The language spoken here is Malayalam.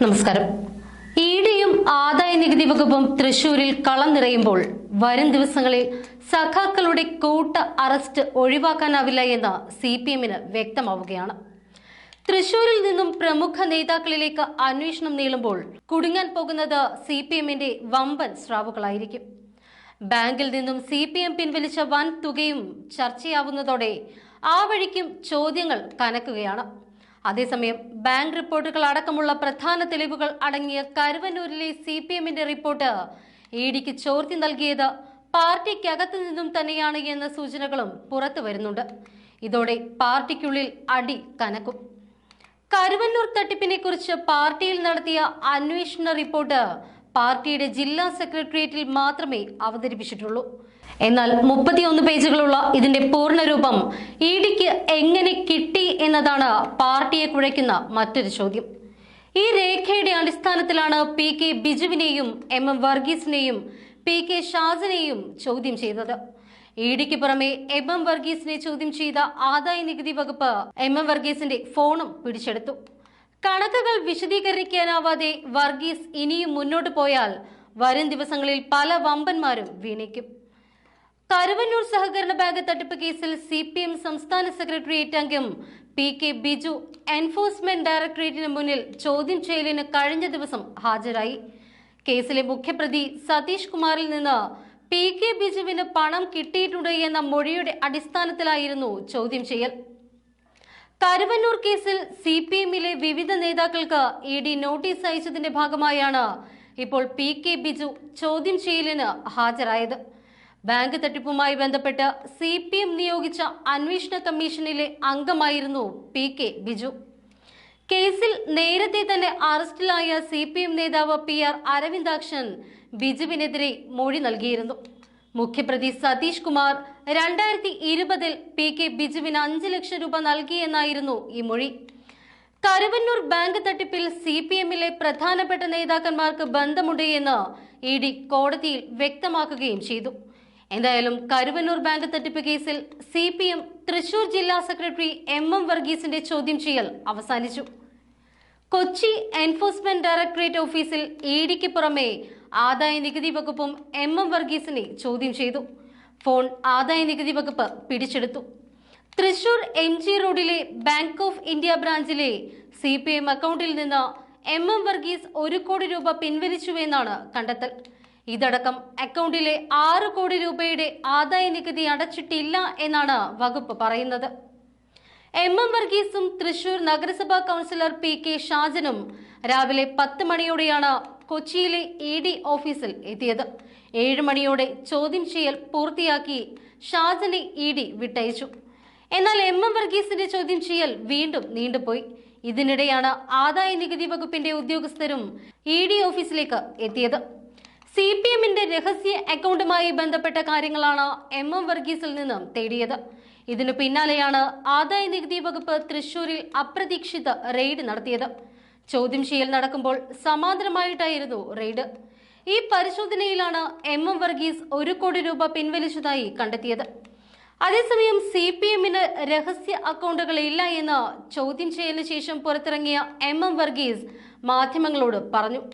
നമസ്കാരം. ഇ ഡിയും ആദായ നികുതി വകുപ്പും തൃശൂരിൽ കളം നിറയുമ്പോൾ വരും ദിവസങ്ങളിൽ സഖാക്കളുടെ കൂട്ട അറസ്റ്റ് ഒഴിവാക്കാനാവില്ല എന്ന് സി പി എമ്മിന് വ്യക്തമാവുകയാണ്. തൃശൂരിൽ നിന്നും പ്രമുഖ നേതാക്കളിലേക്ക് അന്വേഷണം നീളുമ്പോൾ കുടുങ്ങാൻ പോകുന്നത് സി പി എമ്മിന്റെ വമ്പൻ സ്രാവുകളായിരിക്കും. ബാങ്കിൽ നിന്നും സി പി എം പിൻവലിച്ച വൻ തുകയും ചർച്ചയാവുന്നതോടെ ആ വഴിക്കും ചോദ്യങ്ങൾ കനക്കുകയാണ്. അതേസമയം ബാങ്ക് റിപ്പോർട്ടുകൾ അടക്കമുള്ള പ്രധാന തെളിവുകൾ അടങ്ങിയ കരുവന്നൂരിലെ സി പി എമ്മിന്റെ റിപ്പോർട്ട്. ഇ ഡിക്ക് ചോർത്തി നൽകിയത് പാർട്ടിക്കകത്തു നിന്നും തന്നെയാണ് എന്ന സൂചനകളും പുറത്തു വരുന്നുണ്ട്. ഇതോടെ പാർട്ടിക്കുള്ളിൽ അടി കനക്കും. കരുവന്നൂർ തട്ടിപ്പിനെ കുറിച്ച് പാർട്ടിയിൽ നടത്തിയ അന്വേഷണ റിപ്പോർട്ട് പാർട്ടിയുടെ ജില്ലാ സെക്രട്ടേറിയറ്റിൽ മാത്രമേ അവതരിപ്പിച്ചിട്ടുള്ളൂ. എന്നാൽ മുപ്പത്തിയൊന്ന് പേജുകളുള്ള ഇതിന്റെ പൂർണരൂപം ഇ ഡിക്ക് എങ്ങനെ കിട്ടി എന്നതാണ് പാർട്ടിയെ കുഴയ്ക്കുന്ന മറ്റൊരു ചോദ്യം. ഈ രേഖയുടെ അടിസ്ഥാനത്തിലാണ് പി കെ ബിജുവിനെയും എം എം വർഗീസിനെയും പി കെ ഷാജനെയും ചോദ്യം ചെയ്തത്. ഇ ഡിക്ക് പുറമെ എം എം വർഗീസിനെ ചോദ്യം ചെയ്ത ആദായ നികുതി വകുപ്പ് എം എം വർഗീസിന്റെ ഫോണും പിടിച്ചെടുത്തു. കണക്കുകൾ വിശദീകരിക്കാനാവാതെ വർഗീസ് ഇനിയും മുന്നോട്ട് പോയാൽ വരും ദിവസങ്ങളിൽ പല വമ്പന്മാരും വീണിക്കും കരുവന്നൂർ സഹകരണ ബാങ്ക് തട്ടിപ്പ് കേസിൽ സി പി എം സംസ്ഥാന സെക്രട്ടേറിയറ്റ് അംഗം പി കെ ബിജു എൻഫോഴ്സ്മെന്റ് ഡയറക്ടറേറ്റിന് മുന്നിൽ ചോദ്യം ചെയ്യലിന് കഴിഞ്ഞ ദിവസം ഹാജരായി. കേസിലെ മുഖ്യപ്രതി സതീഷ് കുമാറിൽ നിന്ന് പി കെ ബിജുവിന് പണം കിട്ടിയിട്ടുണ്ട് എന്ന മൊഴിയുടെ അടിസ്ഥാനത്തിലായിരുന്നു ചോദ്യം ചെയ്യൽ. കരുവന്നൂർ കേസിൽ സി പി എമ്മിലെ വിവിധ നേതാക്കൾക്ക് ഇ ഡി നോട്ടീസ് അയച്ചതിന്റെ ഭാഗമായാണ് ഇപ്പോൾ പി കെ ബിജു ചോദ്യം ചെയ്യലിന് ഹാജരായത്. ബാങ്ക് തട്ടിപ്പുമായി ബന്ധപ്പെട്ട് സി പി എം നിയോഗിച്ച അന്വേഷണ കമ്മീഷനിലെ അംഗമായിരുന്നു പി കെ ബിജു. കേസിൽ നേരത്തെ തന്നെ അറസ്റ്റിലായ സി പി എം നേതാവ് പി ആർ അരവിന്ദാക്ഷൻ ബിജുവിനെതിരെ മൊഴി നൽകിയിരുന്നു. മുഖ്യപ്രതി സതീഷ് കുമാർ രണ്ടായിരത്തി ഇരുപതിൽ പി കെ ബിജുവിന് അഞ്ച് ലക്ഷം രൂപ നൽകിയെന്നായിരുന്നു ഈ മൊഴി. കരുവന്നൂർ ബാങ്ക് തട്ടിപ്പിൽ സി പി എമ്മിലെ പ്രധാനപ്പെട്ട നേതാക്കന്മാർക്ക് ബന്ധമുണ്ട് എന്ന് ഇ ഡി കോടതിയിൽ വ്യക്തമാക്കുകയും ചെയ്തു. എന്തായാലും കരുവന്നൂർ ബാങ്ക് തട്ടിപ്പ് കേസിൽ സി പി എം തൃശൂർ ജില്ലാ സെക്രട്ടറി എം എം വർഗീസിന്റെ ചോദ്യം ചെയ്യൽ അവസാനിച്ചു. കൊച്ചി എൻഫോഴ്സ്മെന്റ് ഡയറക്ടറേറ്റ് ഓഫീസിൽ ഇ ഡിക്ക് പുറമെ ആദായ നികുതി വകുപ്പും എം എം വർഗീസിനെ ചോദ്യം ചെയ്തു. ഫോൺ ആദായ നികുതി വകുപ്പ് പിടിച്ചെടുത്തു. തൃശൂർ എം ജി റോഡിലെ ബാങ്ക് ഓഫ് ഇന്ത്യ ബ്രാഞ്ചിലെ സി പി എം അക്കൗണ്ടിൽ നിന്ന് എം എം വർഗീസ് ഒരു കോടി രൂപ പിൻവലിച്ചുവെന്നാണ് കണ്ടെത്തൽ. ഇതടക്കം അക്കൗണ്ടിലെ ആറ് കോടി രൂപയുടെ ആദായ നികുതി അടച്ചിട്ടില്ല എന്നാണ് വകുപ്പ് പറയുന്നത്. എം എം വർഗീസും തൃശൂർ നഗരസഭാ കൗൺസിലർ പി കെ ഷാജനും രാവിലെ പത്ത് മണിയോടെയാണ് കൊച്ചിയിലെ ഇ ഡി ഓഫീസിൽ എത്തിയത്. ഏഴ് മണിയോടെ ചോദ്യം ചെയ്യൽ പൂർത്തിയാക്കി ഷാജനെ ഇ ഡി വിട്ടയച്ചു. എന്നാൽ എം എം വർഗീസിന്റെ ചോദ്യം ചെയ്യൽ വീണ്ടും നീണ്ടുപോയി. ഇതിനിടെയാണ് ആദായ നികുതി വകുപ്പിന്റെ ഉദ്യോഗസ്ഥരും ഇ ഡി ഓഫീസിലേക്ക് എത്തിയത്. സി പി എമ്മിന്റെ രഹസ്യ അക്കൗണ്ടുമായി ബന്ധപ്പെട്ട കാര്യങ്ങളാണ് എം എം വർഗീസിൽ നിന്നും തേടിയത്. ഇതിനു പിന്നാലെയാണ് ആദായ നികുതി വകുപ്പ് തൃശൂരിൽ അപ്രതീക്ഷിത റെയ്ഡ് നടത്തിയത്. ചോദ്യം ചെയ്യൽ നടക്കുമ്പോൾ സമാന്തരമായിട്ടായിരുന്നു റെയ്ഡ്. ഈ പരിശോധനയിലാണ് എം എം വർഗീസ് ഒരു കോടി രൂപ പിൻവലിച്ചതായി കണ്ടെത്തിയത്. അതേസമയം സി പി എമ്മിന് രഹസ്യ അക്കൗണ്ടുകൾ ഇല്ല എന്ന് ചോദ്യം ചെയ്യലിന് ശേഷം പുറത്തിറങ്ങിയ എം എം വർഗീസ് മാധ്യമങ്ങളോട് പറഞ്ഞു.